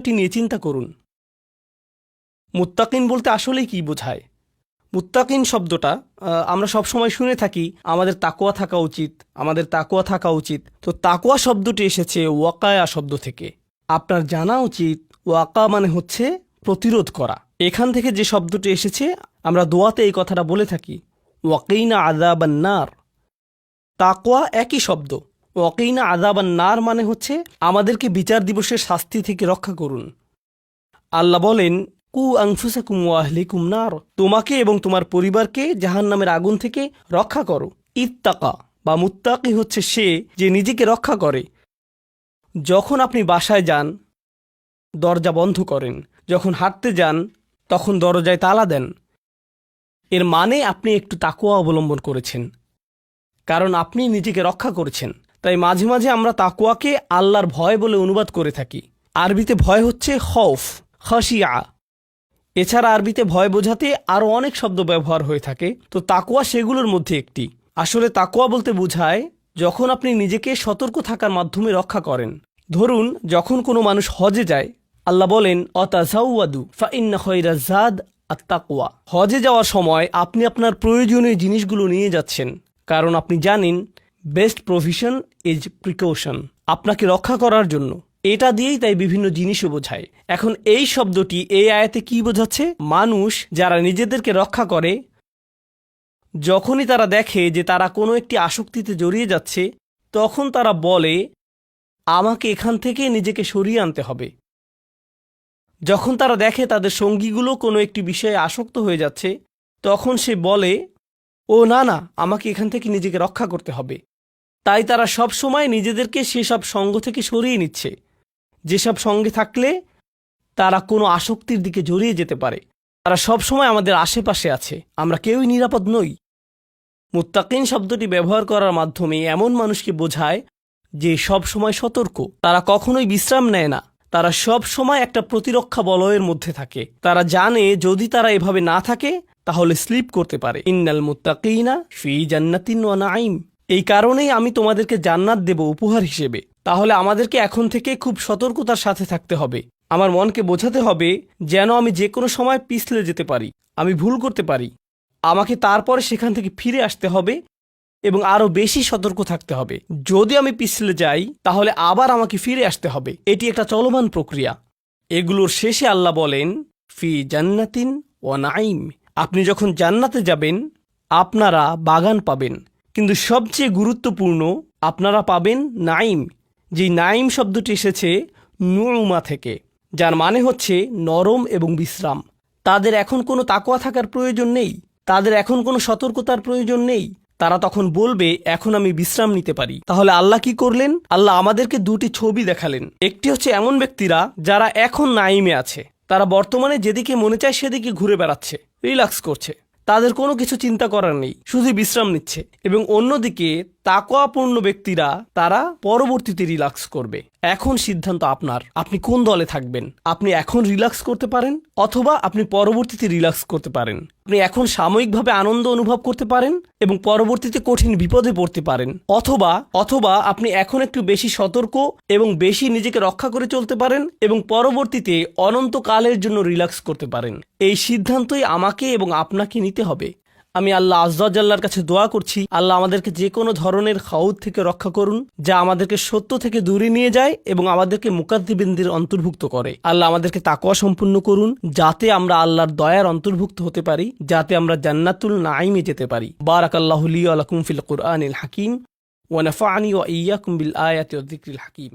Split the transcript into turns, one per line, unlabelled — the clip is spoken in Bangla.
এটি নিয়ে চিন্তা করুন। মুত্তাকিন বলতে আসলেই কি বোঝায়? মুত্তাকিন শব্দটা আমরা সব সময় শুনে থাকি, আমাদের তাকোয়া থাকা উচিত, আমাদের তাকোয়া থাকা উচিত। তো তাকোয়া শব্দটি এসেছে ওয়াকায়া শব্দ থেকে। আপনার জানা উচিত, ওয়াকা মানে হচ্ছে প্রতিরোধ করা। এখান থেকে যে শব্দটি এসেছে, আমরা দোয়াতে এই কথাটা বলে থাকি, ওয়াকিনা আদাবান্নার তাকোয়া একই শব্দ। ওয়াকিনা আদাবান্নার মানে হচ্ছে আমাদেরকে বিচার দিবসের শাস্তি থেকে রক্ষা করুন। আল্লাহ বলেন, কু আংফুসাকুম ওয়াহলিকুম নার। তোমাকে এবং তোমার পরিবারকে জাহান নামের আগুন থেকে রক্ষা করো। ইত্তাকা বা মুত্তাকি হচ্ছে সে যে নিজেকে রক্ষা করে। যখন আপনি বাসায় যান, দরজা বন্ধ করেন। যখন হাঁটতে যান, তখন দরজায় তালা দেন। এর মানে আপনি একটু তাকুয়া অবলম্বন করেছেন। কারণ আপনি নিজেকে রক্ষা করেছেন। তাই মাঝে মাঝে আমরা তাকুয়াকে আল্লাহর ভয় বলে অনুবাদ করে থাকি। আরবিতে ভয় হচ্ছে খৌফ খসিয়া এছাড়া আরবিতে ভয় বোঝাতে আরও অনেক শব্দ ব্যবহার হয়ে থাকে। তো তাকুয়া সেগুলোর মধ্যে একটি। আসলে তাকুয়া বলতে বোঝায় যখন আপনি নিজেকে সতর্ক থাকার মাধ্যমে রক্ষা করেন। ধরুন, যখন কোনো মানুষ হজে যায়, আল্লাহ বলেন অতাজাউয়াদু ফাইন্না আত্তাকুয়া হজে যাওয়ার সময় আপনি আপনার প্রয়োজনীয় জিনিসগুলো নিয়ে যাচ্ছেন। কারণ আপনি জানেন বেস্ট প্রভিশন ইজ প্রিকশন আপনাকে রক্ষা করার জন্য। এটা দিয়েই তাই বিভিন্ন জিনিসও বোঝায়। এখন এই শব্দটি এই আয়াতে কি বোঝাচ্ছে? মানুষ যারা নিজেদেরকে রক্ষা করে, যখনই তারা দেখে যে তারা কোনো একটি আসক্তিতে জড়িয়ে যাচ্ছে, তখন তারা বলে, আমাকে এখান থেকে নিজেকে সরিয়ে আনতে হবে। যখন তারা দেখে তাদের সঙ্গীগুলো কোনো একটি বিষয়ে আসক্ত হয়ে যাচ্ছে, তখন সে বলে, ও না না, আমাকে এখান থেকে নিজেকে রক্ষা করতে হবে। তাই তারা সব সময় নিজেদেরকে সেসব সঙ্গ থেকে সরিয়ে নিচ্ছে। যেসব সঙ্গে থাকলে তারা কোনো আসক্তির দিকে জড়িয়ে যেতে পারে। তারা সব সময় আমাদের আশেপাশে আছে। আমরা কেউই নিরাপদ নই। মুত্তাকিন শব্দটি ব্যবহার করার মাধ্যমে এমন মানুষকে বোঝায় যে সব সময় সতর্ক। তারা কখনোই বিশ্রাম নেয় না। তারা সব সময় একটা প্রতিরক্ষা বলয়ের মধ্যে থাকে। তারা জানে যদি তারা এভাবে না থাকে, তাহলে স্লিপ করতে পারে। ইন্নাল মুত্তাকিনা ফি জান্নাতিন ওয়া নাঈম। এই কারণেই আমি তোমাদেরকে জান্নাত দেব উপহার হিসেবে। তাহলে আমাদেরকে এখন থেকে খুব সতর্কতার সাথে থাকতে হবে। আমার মনকে বোঝাতে হবে যেন আমি যে কোনো সময় পিছলে যেতে পারি। আমি ভুল করতে পারি। আমাকে তারপরে সেখান থেকে ফিরে আসতে হবে এবং আরও বেশি সতর্ক থাকতে হবে। যদি আমি পিছলে যাই, তাহলে আবার আমাকে ফিরে আসতে হবে। এটি একটা চলমান প্রক্রিয়া। এগুলোর শেষে আল্লাহ বলেন, ফি জান্নাতিন ও নাইম আপনি যখন জান্নাতে যাবেন, আপনারা বাগান পাবেন। কিন্তু সবচেয়ে গুরুত্বপূর্ণ আপনারা পাবেন নাইম যে নাইম শব্দটি এসেছে নুমা থেকে, যার মানে হচ্ছে নরম এবং বিশ্রাম। তাদের এখন কোনো তাকোয়া থাকার প্রয়োজন নেই, তাদের এখন কোনো সতর্কতার প্রয়োজন নেই। তারা তখন বলবে, এখন আমি বিশ্রাম নিতে পারি। তাহলে আল্লাহ কি করলেন? আল্লাহ আমাদেরকে দুটি ছবি দেখালেন। একটি হচ্ছে এমন ব্যক্তিরা যারা এখন নাইমে আছে। তারা বর্তমানে যেদিকে মনে চায় সেদিকে ঘুরে বেড়াচ্ছে, রিল্যাক্স করছে। তাদের কোনো কিছু চিন্তা করার নেই। শুধু বিশ্রাম নিচ্ছে এবং অন্যদিকে তাকোয়াপূর্ণ ব্যক্তিরা তারা পরবর্তীতে রিল্যাক্স করবে। এখন সিদ্ধান্ত আপনার। আপনি কোন দলে থাকবেন? আপনি এখন রিল্যাক্স করতে পারেন অথবা আপনি পরবর্তীতে রিল্যাক্স করতে পারেন। আপনি এখন সাময়িকভাবে আনন্দ অনুভব করতে পারেন এবং পরবর্তীতে কঠিন বিপদে পড়তে পারেন। অথবা অথবা আপনি এখন একটু বেশি সতর্ক এবং বেশি নিজেকে রক্ষা করে চলতে পারেন এবং পরবর্তীতে অনন্তকালের জন্য রিল্যাক্স করতে পারেন। এই সিদ্ধান্তই আমাকে এবং আপনাকে নিতে হবে। আমি আল্লাহ আজ্লার কাছে দোয়া করছি। আল্লাহ আমাদেরকে যে কোনো ধরনের খাউদ থেকে রক্ষা করুন, যা আমাদেরকে সত্য থেকে দূরে নিয়ে যায় এবং আমাদেরকে মুকাদ্দিবিন্দির অন্তর্ভুক্ত করে। আল্লাহ আমাদেরকে তাকওয়া সম্পূর্ণ করুন, যাতে আমরা আল্লাহর দয়ার অন্তর্ভুক্ত হতে পারি, যাতে আমরা জান্নাতুল নাইমে যেতে পারি। বারাক আল্লাহ আলাকুম ফিল কুরআনিল হাকিম ইয়াকুম বিল আয়াতি ওয়া হাকিম।